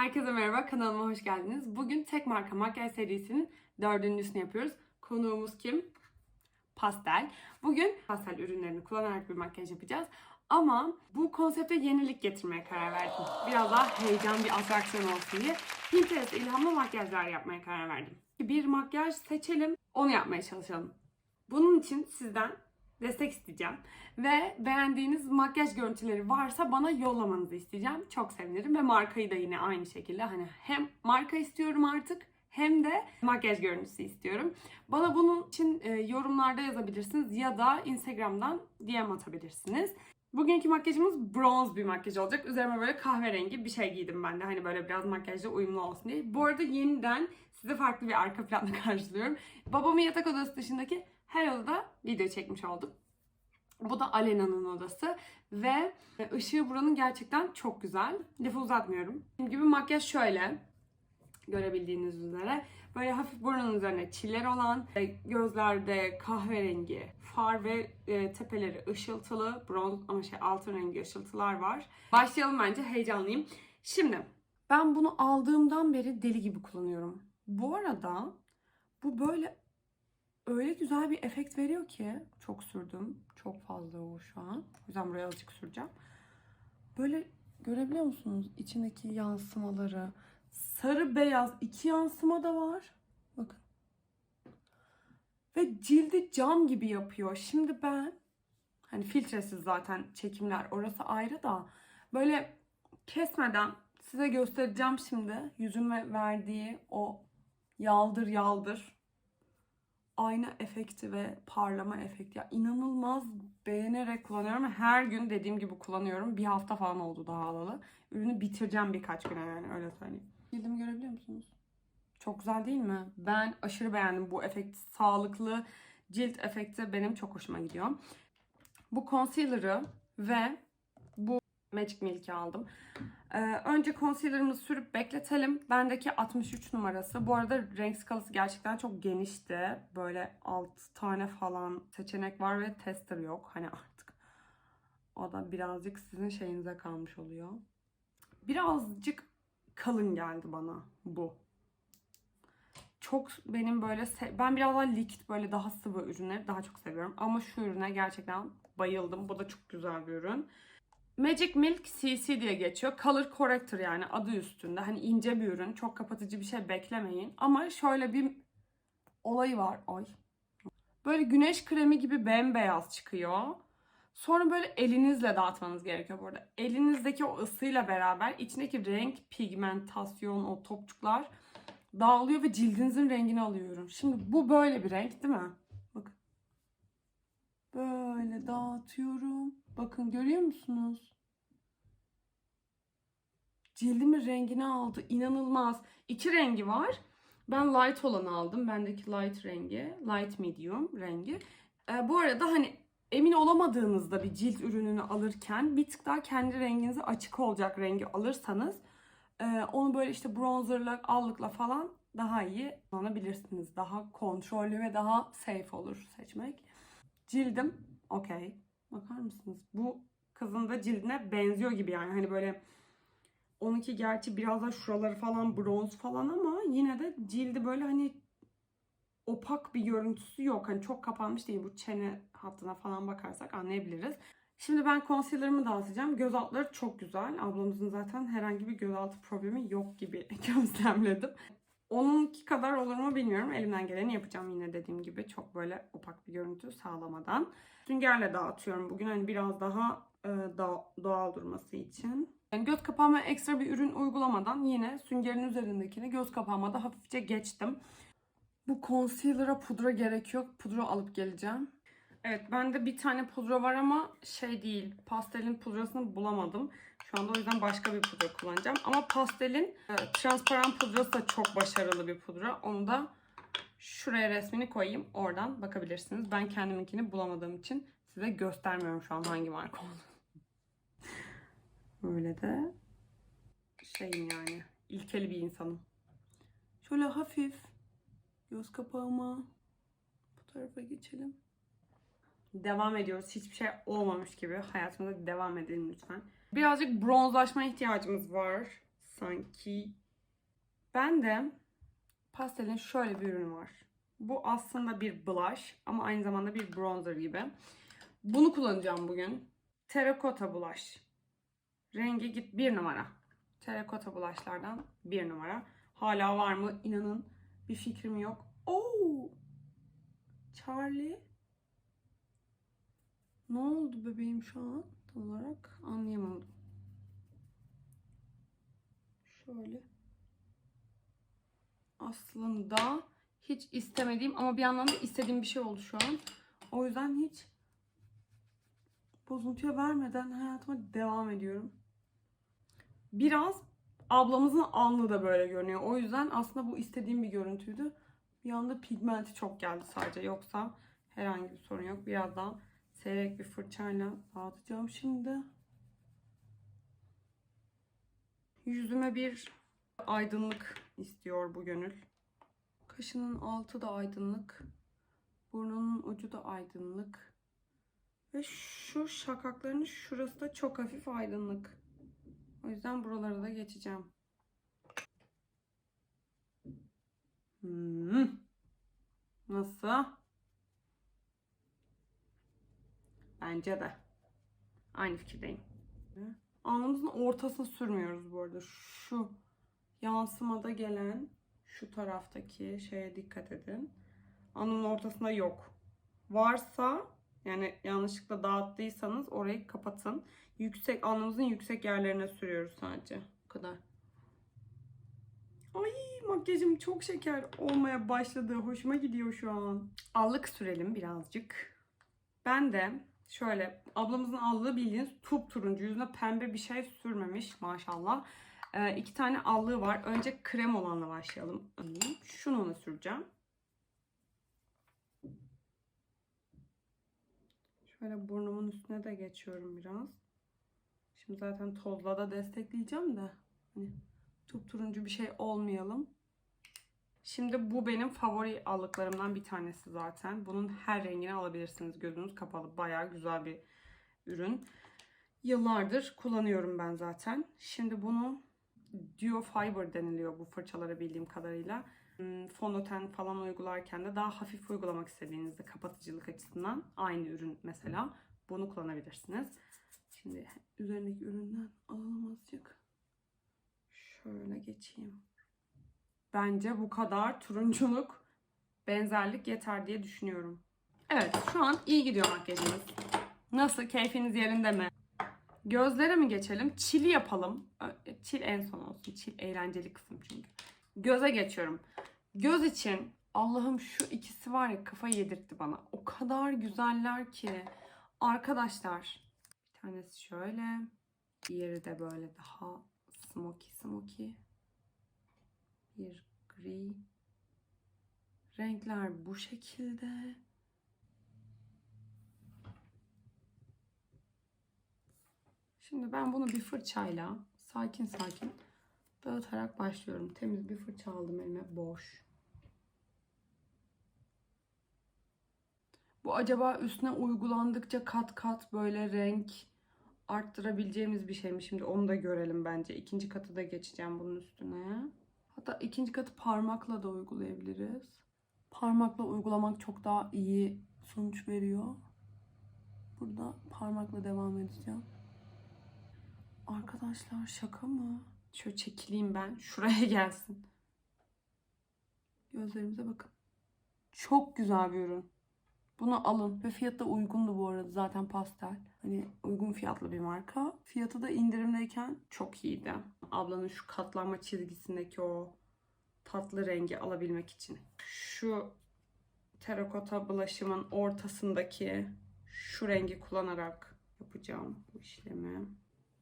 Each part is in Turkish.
Herkese merhaba, kanalıma hoş geldiniz. Bugün tek marka makyaj serisinin dördüncüsünü yapıyoruz. Konuğumuz kim? Pastel. Bugün pastel ürünlerini kullanarak bir makyaj yapacağız. Ama bu konsepte yenilik getirmeye karar verdim. Biraz daha heyecan, bir atraksiyon olsun diye Pinterest ilhamlı makyajlar yapmaya karar verdim. Bir makyaj seçelim, onu yapmaya çalışalım. Bunun için sizden destek isteyeceğim. Ve beğendiğiniz makyaj görüntüleri varsa bana yollamanızı isteyeceğim. Çok sevinirim ve markayı da yine aynı şekilde hani hem marka istiyorum artık hem de makyaj görüntüsü istiyorum. Bana bunun için e, yorumlarda yazabilirsiniz ya da Instagram'dan DM atabilirsiniz. Bugünkü makyajımız bronz bir makyaj olacak. Üzerime böyle kahverengi bir şey giydim ben de. Hani böyle biraz makyajla uyumlu olsun diye. Bu arada yeniden size farklı bir arka planla karşılıyorum. Babamın yatak odası dışındaki her odada video çekmiş oldum. Bu da Alena'nın odası ve ışığı buranın gerçekten çok güzel. Lafı uzatmıyorum. Dediğim gibi makyaj şöyle görebildiğiniz üzere. Böyle hafif burnun üzerine çiller olan, e, gözlerde kahverengi, far ve e, tepeleri ışıltılı, bronz ama şey altın rengi ışıltılar var. Başlayalım bence heyecanlıyım. Şimdi ben bunu aldığımdan beri deli gibi kullanıyorum. Bu arada bu böyle öyle güzel bir efekt veriyor ki çok sürdüm. Çok fazla o şu an. O yüzden buraya azıcık süreceğim. Böyle görebiliyor musunuz içindeki yansımaları? Sarı beyaz iki yansıma da var. Bakın. Ve cildi cam gibi yapıyor. Şimdi ben hani filtresiz zaten çekimler orası ayrı da böyle kesmeden size göstereceğim şimdi yüzüme verdiği o yaldır yaldır ayna efekti ve parlama efekti. Ya inanılmaz beğenerek kullanıyorum. Her gün dediğim gibi kullanıyorum. Bir hafta falan oldu daha alalı. Ürünü bitireceğim birkaç güne yani öyle söyleyeyim. Cildimi görebiliyor musunuz? Çok güzel değil mi? Ben aşırı beğendim bu efekt. Sağlıklı cilt efekti benim çok hoşuma gidiyor. Bu concealer'ı ve Magic Milk'i aldım. Ee, önce concealer'ımızı sürüp bekletelim. Bendeki 63 numarası. Bu arada renk skalası gerçekten çok genişti. Böyle 6 tane falan seçenek var ve tester yok. Hani artık o da birazcık sizin şeyinize kalmış oluyor. Birazcık kalın geldi bana bu. Çok benim böyle ben biraz daha likit böyle daha sıvı ürünleri daha çok seviyorum. Ama şu ürüne gerçekten bayıldım. Bu da çok güzel bir ürün. Magic Milk CC diye geçiyor. Color Corrector yani adı üstünde. Hani ince bir ürün. Çok kapatıcı bir şey beklemeyin. Ama şöyle bir olayı var. Ay. Böyle güneş kremi gibi bembeyaz çıkıyor. Sonra böyle elinizle dağıtmanız gerekiyor burada. Elinizdeki o ısıyla beraber içindeki renk, pigmentasyon, o topçuklar dağılıyor ve cildinizin rengini alıyorum. Şimdi bu böyle bir renk değil mi? Bakın. Böyle dağıtıyorum. Bakın görüyor musunuz? Cildimin rengini aldı. İnanılmaz. İki rengi var. Ben light olanı aldım. Bendeki light rengi. Light medium rengi. Ee, bu arada hani emin olamadığınızda bir cilt ürününü alırken bir tık daha kendi renginize açık olacak rengi alırsanız e, onu böyle işte bronzerla, allıkla falan daha iyi kullanabilirsiniz. Daha kontrollü ve daha safe olur seçmek. Cildim okey. Bakar mısınız? Bu kızın da cildine benziyor gibi yani. Hani böyle onunki gerçi biraz da şuraları falan bronz falan ama yine de cildi böyle hani opak bir görüntüsü yok. Hani çok kapanmış değil. Bu çene hattına falan bakarsak anlayabiliriz. Şimdi ben concealer'ımı dağıtacağım. Göz altları çok güzel. Ablamızın zaten herhangi bir gözaltı problemi yok gibi gözlemledim. Onunki kadar olur mu bilmiyorum. Elimden geleni yapacağım yine dediğim gibi. Çok böyle opak bir görüntü sağlamadan. Süngerle dağıtıyorum bugün. Hani biraz daha e, doğal durması için. Yani göz kapağıma ekstra bir ürün uygulamadan yine süngerin üzerindekini göz kapağıma da hafifçe geçtim. Bu concealer'a pudra gerek yok. Pudra alıp geleceğim. Evet bende bir tane pudra var ama şey değil. Pastelin pudrasını bulamadım. Şu anda o yüzden başka bir pudra kullanacağım. Ama pastelin e, transparan pudrası da çok başarılı bir pudra. Onu da şuraya resmini koyayım. Oradan bakabilirsiniz. Ben kendiminkini bulamadığım için size göstermiyorum şu an hangi marka olduğunu. Böyle de şeyim yani. ilkeli bir insanım. Şöyle hafif göz kapağıma bu tarafa geçelim. Devam ediyoruz. Hiçbir şey olmamış gibi. Hayatımıza devam edelim lütfen. Birazcık bronzlaşma ihtiyacımız var. sanki. Ben de pastelin şöyle bir ürünü var. Bu aslında bir blush ama aynı zamanda bir bronzer gibi. Bunu kullanacağım bugün. Terracotta blush. Rengi git bir numara. Terracotta blushlardan bir numara. Hala var mı? İnanın bir fikrim yok. Oo! Charlie. Ne oldu bebeğim şu an? Tam olarak anlayamadım. Şöyle. Aslında hiç istemediğim ama bir yandan da istediğim bir şey oldu şu an. O yüzden hiç bozuntuya vermeden hayatıma devam ediyorum. Biraz ablamızın alnı da böyle görünüyor. O yüzden aslında bu istediğim bir görüntüydü. Bir anda pigmenti çok geldi sadece. Yoksa herhangi bir sorun yok. Biraz daha seyrek bir fırçayla dağıtacağım şimdi. Yüzüme bir aydınlık istiyor bu gönül. Kaşının altı da aydınlık. Burnunun ucu da aydınlık. Ve şu şakaklarının şurası da çok hafif aydınlık. O yüzden buralara da geçeceğim. Hmm. Nasıl? Bence de. Aynı fikirdeyim. Alnımızın ortasına sürmüyoruz bu arada. Şu yansımada gelen şu taraftaki şeye dikkat edin. Alnımın ortasında yok. Varsa yani yanlışlıkla dağıttıysanız orayı kapatın. Yüksek alnımızın yüksek yerlerine sürüyoruz sadece. Bu kadar. Ay makyajım çok şeker olmaya başladı. Hoşuma gidiyor şu an. Allık sürelim birazcık. Ben de şöyle ablamızın allığı bildiğiniz tup turuncu yüzüne pembe bir şey sürmemiş maşallah. Ee, iki tane allığı var. Önce krem olanla başlayalım. Şunu ona süreceğim. Şöyle burnumun üstüne de geçiyorum biraz. Şimdi zaten tozla da destekleyeceğim de. Hani turuncu bir şey olmayalım. Şimdi bu benim favori allıklarımdan bir tanesi zaten. Bunun her rengini alabilirsiniz. Gözünüz kapalı. Bayağı güzel bir ürün. Yıllardır kullanıyorum ben zaten. Şimdi bunu Duo Fiber deniliyor bu fırçalara bildiğim kadarıyla. Hmm, Fondöten falan uygularken de daha hafif uygulamak istediğinizde kapatıcılık açısından aynı ürün mesela. Bunu kullanabilirsiniz. Şimdi üzerindeki üründen alalım azıcık. Şöyle geçeyim. Bence bu kadar turunculuk, benzerlik yeter diye düşünüyorum. Evet, şu an iyi gidiyor makyajımız. Nasıl? Keyfiniz yerinde mi? Gözlere mi geçelim? Çili yapalım. Ö- Çil en son olsun. Çil eğlenceli kısım çünkü. Göze geçiyorum. Göz için Allah'ım şu ikisi var ya kafa yedirtti bana. O kadar güzeller ki. Arkadaşlar bir tanesi şöyle. Diğeri de böyle daha smoky smoky. Bir gri. Renkler bu şekilde. Şimdi ben bunu bir fırçayla sakin sakin dağıtarak başlıyorum. Temiz bir fırça aldım elime. Boş. Bu acaba üstüne uygulandıkça kat kat böyle renk arttırabileceğimiz bir şey mi? Şimdi onu da görelim bence. İkinci katı da geçeceğim bunun üstüne. Hatta ikinci katı parmakla da uygulayabiliriz. Parmakla uygulamak çok daha iyi sonuç veriyor. Burada parmakla devam edeceğim. Arkadaşlar şaka mı? Şöyle çekileyim ben. Şuraya gelsin. Gözlerimize bakın. Çok güzel bir ürün. Bunu alın. Ve fiyatı da uygundu bu arada zaten pastel. Hani uygun fiyatlı bir marka. Fiyatı da indirimdeyken çok iyiydi. Ablanın şu katlanma çizgisindeki o tatlı rengi alabilmek için. Şu terakota bulaşımın ortasındaki şu rengi kullanarak yapacağım bu işlemi.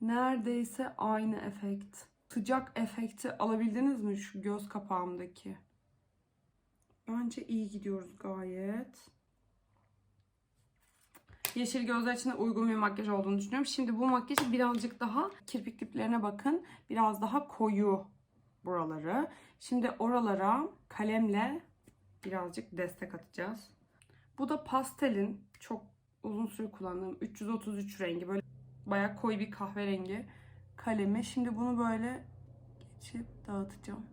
Neredeyse aynı efekt. Sıcak efekti alabildiniz mi şu göz kapağımdaki? Bence iyi gidiyoruz gayet. Yeşil gözler için de uygun bir makyaj olduğunu düşünüyorum. Şimdi bu makyajı birazcık daha kirpik diplerine bakın. Biraz daha koyu buraları. Şimdi oralara kalemle birazcık destek atacağız. Bu da pastelin çok uzun süre kullandığım 333 rengi. Böyle bayağı koyu bir kahverengi kalemi. Şimdi bunu böyle geçip dağıtacağım.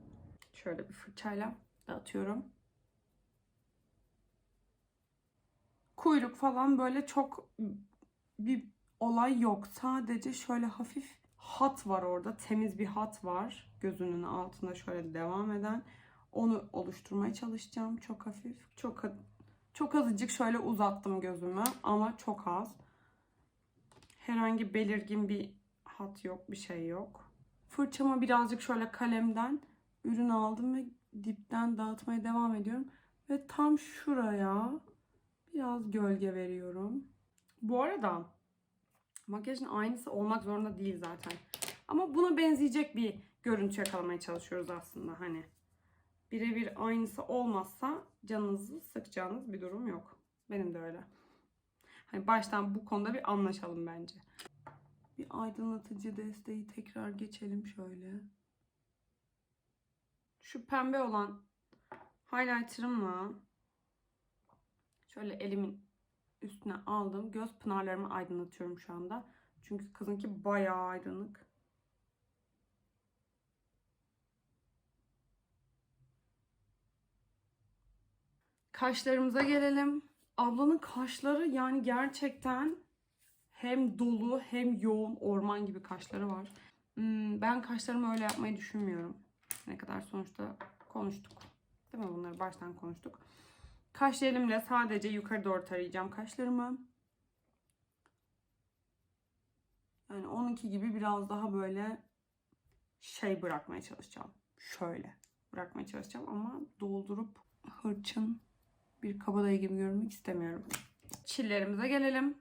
Şöyle bir fırçayla dağıtıyorum. Kuyruk falan böyle çok bir olay yok. Sadece şöyle hafif hat var orada. Temiz bir hat var. Gözünün altında şöyle devam eden. Onu oluşturmaya çalışacağım. Çok hafif. Çok çok azıcık şöyle uzattım gözümü ama çok az. Herhangi belirgin bir hat yok, bir şey yok. Fırçama birazcık şöyle kalemden ürün aldım ve dipten dağıtmaya devam ediyorum. Ve tam şuraya biraz gölge veriyorum. Bu arada makyajın aynısı olmak zorunda değil zaten. Ama buna benzeyecek bir görüntü yakalamaya çalışıyoruz aslında hani. Birebir aynısı olmazsa canınızı sıkacağınız bir durum yok. Benim de öyle. Hani baştan bu konuda bir anlaşalım bence. Bir aydınlatıcı desteği tekrar geçelim şöyle. Şu pembe olan highlighter'ımla şöyle elimin üstüne aldım. Göz pınarlarımı aydınlatıyorum şu anda. Çünkü kızınki bayağı aydınlık. Kaşlarımıza gelelim. Ablanın kaşları yani gerçekten hem dolu hem yoğun orman gibi kaşları var. Hmm, ben kaşlarımı öyle yapmayı düşünmüyorum. Ne kadar sonuçta konuştuk. Değil mi? Bunları baştan konuştuk. Kaş elimle sadece yukarı doğru tarayacağım kaşlarımı. Yani onunki gibi biraz daha böyle şey bırakmaya çalışacağım. Şöyle bırakmaya çalışacağım ama doldurup hırçın bir kabadayı gibi görünmek istemiyorum. Çillerimize gelelim.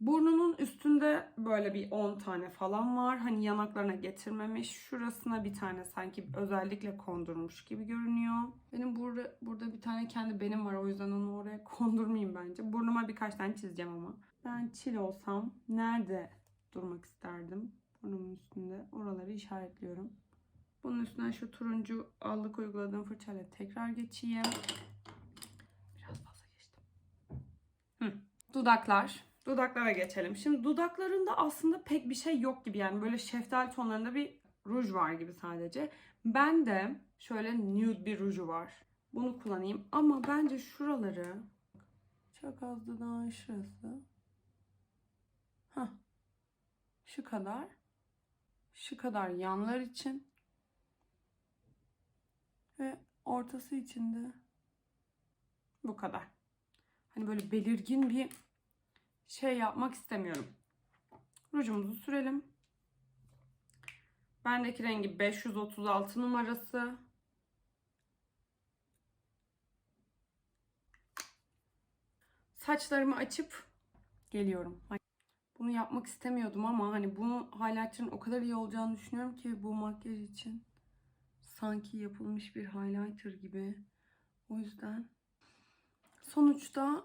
Burnunun üstünde böyle bir 10 tane falan var. Hani yanaklarına getirmemiş. Şurasına bir tane sanki özellikle kondurmuş gibi görünüyor. Benim burada, burada bir tane kendi benim var. O yüzden onu oraya kondurmayayım bence. Burnuma birkaç tane çizeceğim ama. Ben çil olsam nerede durmak isterdim? Burnumun üstünde. Oraları işaretliyorum. Bunun üstüne şu turuncu allık uyguladığım fırçayla tekrar geçeyim. Biraz fazla geçtim. Hı. Dudaklar. Dudaklara geçelim. Şimdi dudaklarında aslında pek bir şey yok gibi yani böyle şeftali tonlarında bir ruj var gibi sadece. Ben de şöyle nude bir ruju var. Bunu kullanayım ama bence şuraları çok az dudağın şurası. Hah. Şu kadar. Şu kadar yanlar için. Ve ortası içinde bu kadar. Hani böyle belirgin bir şey yapmak istemiyorum. Rujumuzu sürelim. Bendeki rengi 536 numarası. Saçlarımı açıp geliyorum. Bunu yapmak istemiyordum ama hani bunu highlighter'ın o kadar iyi olacağını düşünüyorum ki bu makyaj için. Sanki yapılmış bir highlighter gibi. O yüzden sonuçta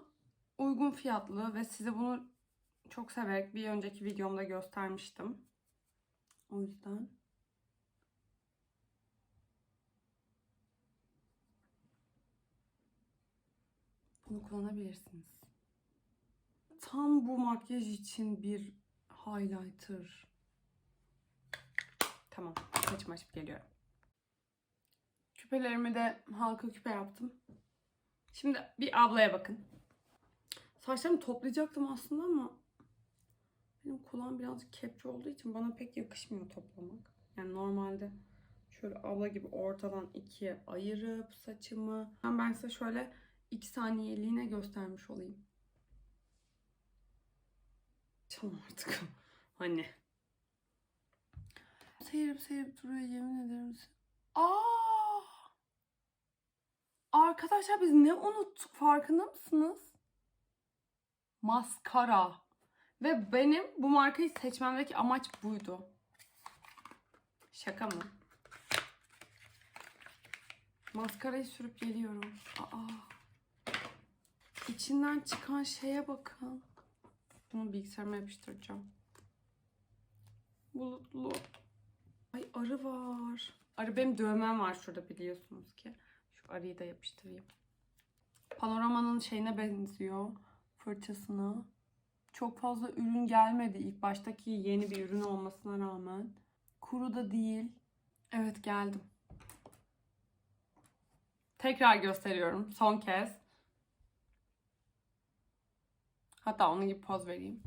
uygun fiyatlı ve size bunu çok severek bir önceki videomda göstermiştim. O yüzden bunu kullanabilirsiniz. Tam bu makyaj için bir highlighter. Tamam, saçımı açıp geliyorum. Küpelerimi de halka küpe yaptım. Şimdi bir ablaya bakın. Saçlarımı toplayacaktım aslında ama benim kulağım birazcık kepçe olduğu için bana pek yakışmıyor toplamak. Yani normalde şöyle abla gibi ortadan ikiye ayırıp saçımı ben size şöyle iki saniyeliğine göstermiş olayım. Çalım artık. Hani. Seyirip seyirip duruyor yemin ederim. Aa! Arkadaşlar biz ne unuttuk farkında mısınız? Maskara. Ve benim bu markayı seçmemdeki amaç buydu. Şaka mı? Maskarayı sürüp geliyorum. Aa. İçinden çıkan şeye bakın. Bunu bilgisayarıma yapıştıracağım. Bulutlu. Ay arı var. Arı benim dövmem var şurada biliyorsunuz ki. Arıyı da yapıştırayım. Panoramanın şeyine benziyor. Fırçasına. Çok fazla ürün gelmedi ilk baştaki yeni bir ürün olmasına rağmen. kuru da değil. Evet geldim. Tekrar gösteriyorum son kez. Hatta onun gibi poz vereyim.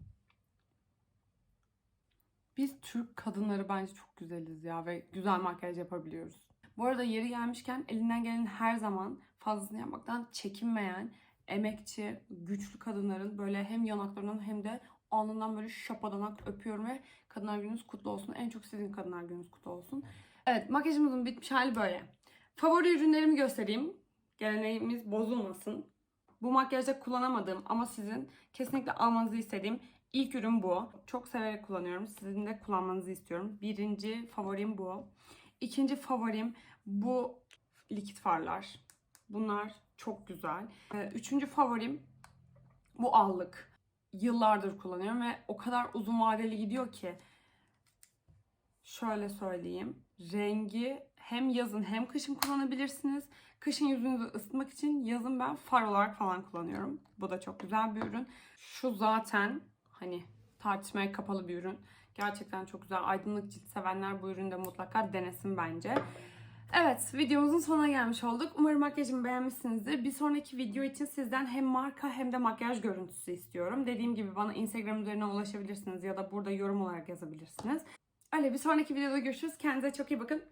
Biz Türk kadınları bence çok güzeliz ya ve güzel makyaj yapabiliyoruz. Bu arada yeri gelmişken elinden gelen her zaman fazlasını yapmaktan çekinmeyen, emekçi, güçlü kadınların böyle hem yanaklarından hem de alnından böyle şapadanak öpüyorum ve Kadınlar Gününüz kutlu olsun. En çok sizin Kadınlar Gününüz kutlu olsun. Evet makyajımızın bitmiş hali böyle. Favori ürünlerimi göstereyim. Geleneğimiz bozulmasın. Bu makyajda kullanamadığım ama sizin kesinlikle almanızı istediğim ilk ürün bu. Çok severek kullanıyorum. Sizin de kullanmanızı istiyorum. Birinci favorim bu. İkinci favorim bu likit farlar. Bunlar çok güzel. Ee, Üçüncü favorim bu allık. Yıllardır kullanıyorum ve o kadar uzun vadeli gidiyor ki. Şöyle söyleyeyim. Rengi hem yazın hem kışın kullanabilirsiniz. Kışın yüzünüzü ısıtmak için yazın ben far olarak falan kullanıyorum. Bu da çok güzel bir ürün. Şu zaten hani tartışmaya kapalı bir ürün. Gerçekten çok güzel. Aydınlık cilt sevenler bu ürünü de mutlaka denesin bence. Evet, videomuzun sonuna gelmiş olduk. Umarım makyajımı beğenmişsinizdir. Bir sonraki video için sizden hem marka hem de makyaj görüntüsü istiyorum. Dediğim gibi bana Instagram üzerinden ulaşabilirsiniz ya da burada yorum olarak yazabilirsiniz. Öyle bir sonraki videoda görüşürüz. Kendinize çok iyi bakın.